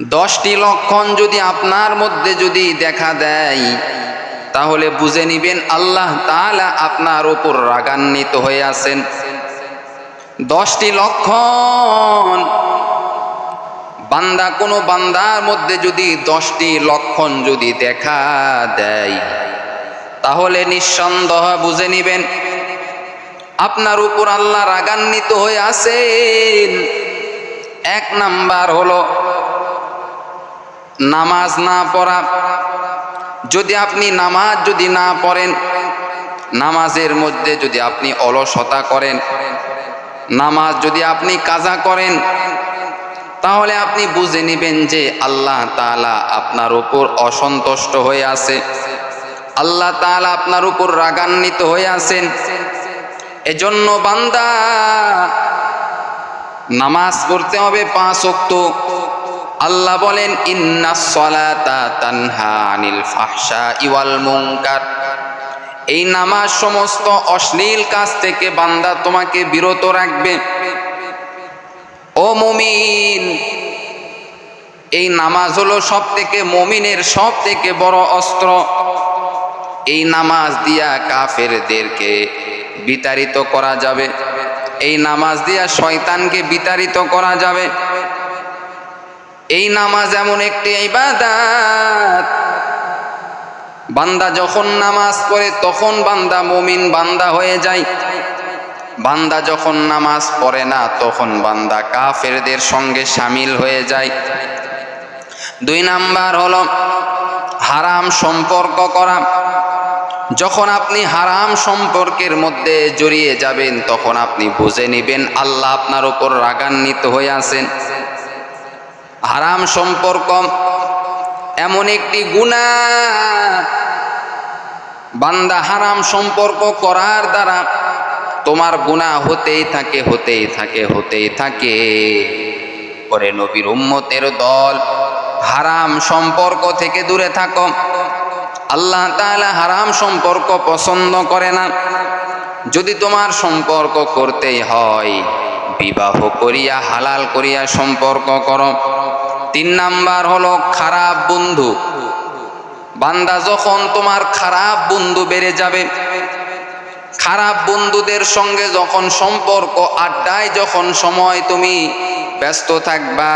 দশটি লক্ষণ যদি আপনার মধ্যে যদি দেখা দেয়, তাহলে বুঝে নিবেন আল্লাহ তাআলা আপনার উপর রাগান্বিত হয়ে আছেন। দশটি লক্ষণ। বান্দা, কোনো বান্দার মধ্যে যদি দশটি লক্ষণ যদি দেখা দেয়, তাহলে নিঃসন্দেহ বুঝে নিবেন, আপনার উপর আল্লাহ রাগান্বিত হয়ে আছেন। এক নাম্বার হলো নামাজ না পড়া। যদি আপনি নামাজ যদি না পড়েন, নামাজের মধ্যে যদি আপনি অলসতা করেন, নামাজ যদি আপনি কাজা করেন, তাহলে আপনি বুঝে নেবেন যে আল্লাহ তাআলা আপনার উপর অসন্তুষ্ট হয়ে আছে। আল্লাহ তাআলা আপনার উপর রাগান্বিত হয়ে আছেন। এজন্য বান্দা, নামাজ পড়তে হবে পাঁচ ওয়াক্ত। আল্লাহ বলেন, ইন্না তানহা আনিল ইওয়াল এই নামাজ সমস্ত অশ্লীল কাজ থেকে বান্দা তোমাকে বিরত রাখবে। ও মুমিন, এই নামাজ হলো সব থেকে মমিনের সব থেকে বড় অস্ত্র। এই নামাজ দিয়া কাফেরদেরকে বিতাড়িত করা যাবে। এই নামাজ দিয়া শয়তানকে বিতাড়িত করা যাবে। এই নামাজ এমন একটি ইবাদাত। বান্দা যখন নামাজ পড়ে, তখন বান্দা মুমিন বান্দা হয়ে যায়। বান্দা যখন নামাজ পড়ে না, তখন বান্দা কাফেরদের সঙ্গে সামিল হয়ে যায়। দুই নাম্বার হলো হারাম সম্পর্ক করা। যখন আপনি হারাম সম্পর্কের মধ্যে জড়িয়ে যাবেন, তখন আপনি বুঝে নেবেন, আল্লাহ আপনার উপর রাগান্বিত হয়ে আছেন। হারাম সম্পর্ক, এমন একটি গুণা বান্দা হারাম সম্পর্ক করার দ্বারা তোমার গুণা হতেই থাকে হতেই থাকে হতেই থাকে। পরে নবীর উম্মতের দল, হারাম সম্পর্ক থেকে দূরে থাকো। আল্লাহ তাআলা হারাম সম্পর্ক পছন্দ করে না। যদি তোমার সম্পর্ক করতেই হয়, বিবাহ করিয়া, হালাল করিয়া সম্পর্ক করো। তিন নাম্বার হলো খারাপ বন্ধু। বান্দা যখন তোমার খারাপ বন্ধু বেড়ে যাবে, খারাপ বন্ধুদের সঙ্গে যখন সম্পর্ক আড্ডায় যখন সময় তুমি ব্যস্ত থাকবা,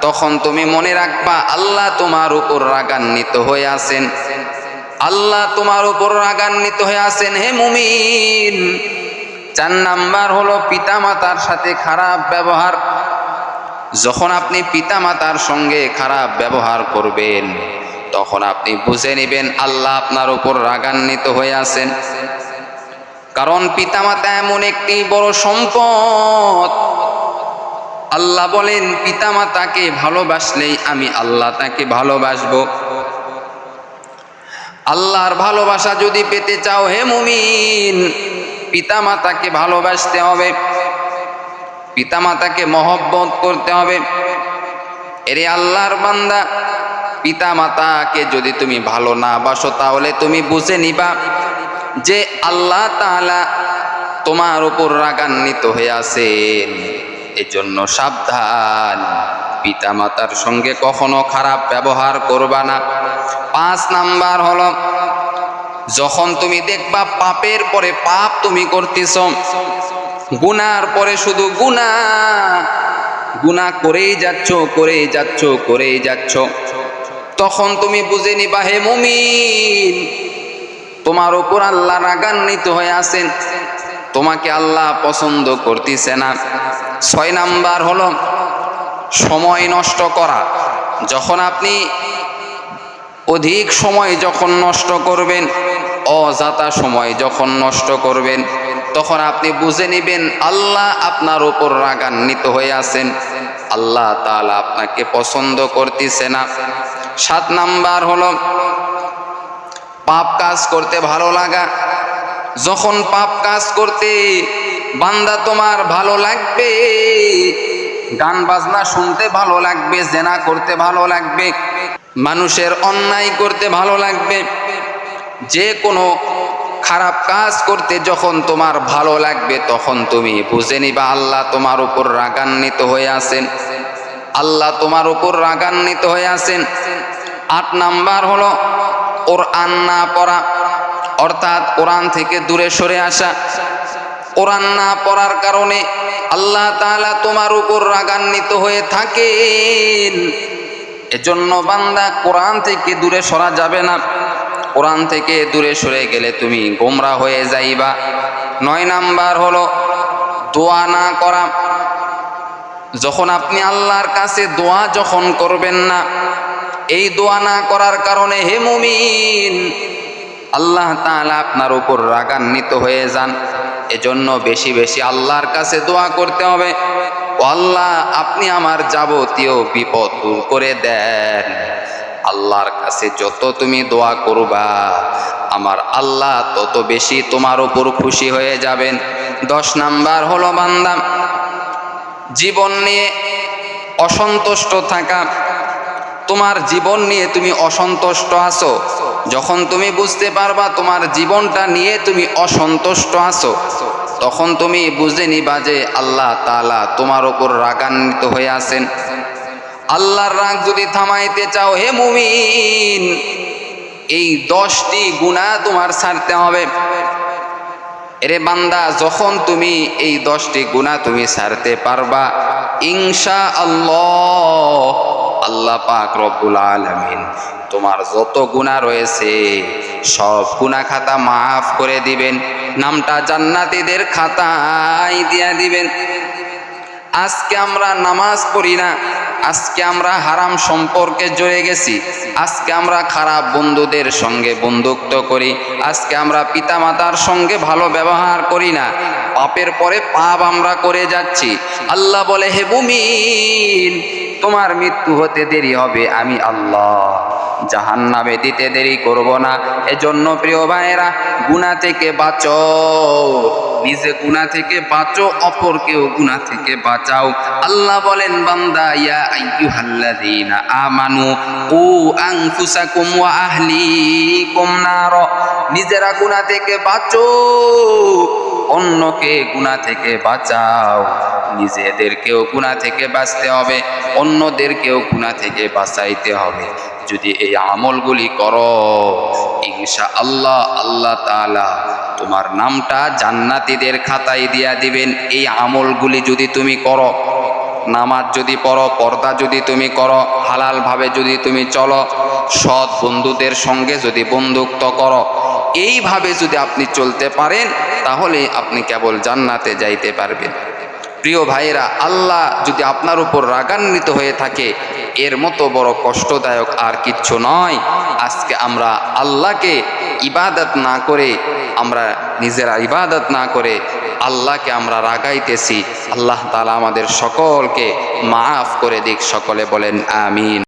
তখন তুমি মনে রাখবা, আল্লাহ তোমার উপর রাগান্বিত হয়ে আছেন। আল্লাহ তোমার উপর রাগান্বিত হয়ে আছেন, হে মুমিন। চার নাম্বার হলো পিতামাতার সাথে খারাপ ব্যবহার। যখন আপনি পিতামাতার সঙ্গে খারাপ ব্যবহার করবেন, তখন আপনি বুঝে নেবেন আল্লাহ আপনার উপর রাগান্বিত হয়ে আছেন। কারণ পিতামাতা এমন একটি বড় সম্পদ। আল্লাহ বলেন, পিতামাতাকে ভালোবাসলেই আমি আল্লাহ তাকে ভালোবাসবো। আল্লাহর ভালোবাসা যদি পেতে চাও হে মুমিন, পিতামাতাকে ভালোবাসতে হবে। পিতামাতাকে মহব্বত করতে হবে। এরে আল্লাহর বান্দা, পিতামাতাকে যদি তুমি ভালো না বাসো, তাহলে তুমি বুঝে নিবা যে আল্লাহ তাআলা তোমার উপর রাগান্বিত হয়ে আছেন। এজন্য সাবধান। পিতামাতার সঙ্গে কখনো খারাপ ব্যবহার করবা না। পাঁচ নাম্বার হলো, যখন তুমি দেখবা পাপের পরে পাপ তুমি করতেছ গুনার পরে শুধু গুনা গুনা করেই যাচ্ছ করেই যাচ্ছ করেই যাচ্ছ। তখন তুমি বুঝে নিবা, হে মুমিন, তোমার উপর আল্লাহ রাগান্বিত হয়ে আছেন। তোমাকে আল্লাহ পছন্দ করতেছে না। ছয় নাম্বার হলো সময় নষ্ট করা। যখন আপনি অধিক সময় যখন নষ্ট করবেন অযাতা সময় যখন নষ্ট করবেন তখন আপনি বুঝে নেবেন আল্লাহ আপনার উপর রাগান্বিত হয়ে আছেন। আল্লাহ তাআলা আপনাকে পছন্দ করতেছে না। সাত নাম্বার হলো, পাপ কাজ করতে ভালো লাগা। যখন পাপ কাজ করতে বান্দা তোমার ভালো লাগবে, গান বাজনা শুনতে ভালো লাগবে, জেনা করতে ভালো লাগবে, মানুষের অন্যায় করতে ভালো লাগবে, যে কোনো খারাপ কাজ করতে যখন তোমার ভালো লাগবে, তখন তুমি বুঝে নিবা আল্লাহ তোমার উপর রাগান্বিত হয়ে আছেন। আল্লাহ তোমার উপর রাগান্বিত হয়ে আছেন। আট নাম্বার হলো ওর আন্না পড়া, অর্থাৎ কোরআন থেকে দূরে সরে আসা। কোরআন না পড়ার কারণে আল্লাহ তাআলা তোমার উপর রাগান্বিত হয়ে থাকেন। এজন্য বান্দা কোরআন থেকে দূরে সরা যাবে না। কোরআন থেকে দূরে সরে গেলে তুমি গোমরা হয়ে যাইবা। নয় নাম্বার হলো, দোয়া না করা। যখন আপনি আল্লাহর কাছে দোয়া যখন করবেন না, এই দোয়া না করার কারণে হে মুমিন, আল্লাহ তাআলা আপনার উপর রাগান্বিত হয়ে যান। এজন্য বেশি বেশি আল্লাহর কাছে দোয়া করতে হবে। আল্লাহ, আপনি আমার যাবতীয় বিপদ দূর করে দেন। আল্লাহর কাছে যত তুমি দোয়া করবা, আমার আল্লাহ তত বেশি তোমার উপর খুশি হয়ে যাবেন। দশ নাম্বার হলো বান্দা, জীবন নিয়ে অসন্তুষ্ট থাকা। তোমার জীবন নিয়ে তুমি অসন্তুষ্ট আছো। যখন তুমি বুঝতে পারবা তোমার জীবনটা নিয়ে তুমি অসন্তুষ্ট আছো, তখন তুমি বুঝে নিবা যে আল্লাহ তাআলা তোমার ওপর রাগান্বিত হয়ে আছেন। আল্লাহর রাগ যদি থামাইতে চাও, হে মুমিন, এই দশটি গুণা তোমার ছাড়তে হবে। এরে বান্দা, যখন তুমি এই দশটি গুণা তুমি ছাড়তে পারবা ইনশা আল্লাহ আল্লাহ পাক রব্বুল আলামিন তোমার যত গুণা রয়েছে, সব গুণা খাতা মাফ করে দিবেন। নামটা জান্নাতীদের খাতায় দিয়া দিবেন। আজকে আমরা নামাজ পড়ি না আজকে আমরা হারাম সম্পর্কে জড়ে গেছি। আজকে আমরা খারাপ বন্ধুদের সঙ্গে বন্ধুত্ব করি। আজকে আমরা পিতামাতার সঙ্গে ভালো ব্যবহার করি না। পাপের পরে পাপ আমরা করে যাচ্ছি। আল্লাহ বলে, হে বুমিন তোমার মৃত্যু হতে দেরি হবে, আমি আল্লাহ। জাহান নামে দিতে দেরি করব না। এজন্য প্রিয় ভাইয়েরা গুণা থেকে বাঁচো। নিজে গুণা থেকে বাঁচো, অপরকেও গুণা থেকে বাঁচাও। আল্লাহ বলেন, বান্দা, ইয়া আইয়ুহাল্লাযীনা আমানু উ আনফুসাকুম ওয়া আহলিকুম নার। নিজেরা গুণা থেকে বাঁচো, অন্যকে গুণা থেকে বাঁচাও। নিজেদেরকেও গুণা থেকে বাঁচতে হবে, অন্যদেরকেও গুণা থেকে বাঁচাইতে হবে। যদি এই আমলগুলি করো ইনশা আল্লাহ আল্লাহ তাআলা তোমার নামটা জান্নাতীদের খাতায় দিয়া দিবেন। এই আমলগুলি যদি তুমি করো, নামাজ যদি পড়ো, পর্দা যদি তুমি করো, হালালভাবে যদি তুমি চলো, সৎ বন্ধুদের সঙ্গে যদি বন্ধুত্ব করো, এইভাবে যদি আপনি চলতে পারেন, তাহলে আপনি কেবল জান্নাতে যাইতে পারবেন। প্রিয় ভাইয়েরা, আল্লাহ যদি আপনার উপর রাগান্বিত হয়ে থাকে এর মতো বড় কষ্টদায়ক আর কিচ্ছু নয়। আজকে আমরা আল্লাহকে ইবাদত না করে, আমরা নিজেরা ইবাদত না করে আল্লাহকে আমরা রাগাইতেছি। আল্লাহ তালা আমাদের সকলকে মাফ করে দিক, সকলে বলেন আমিন।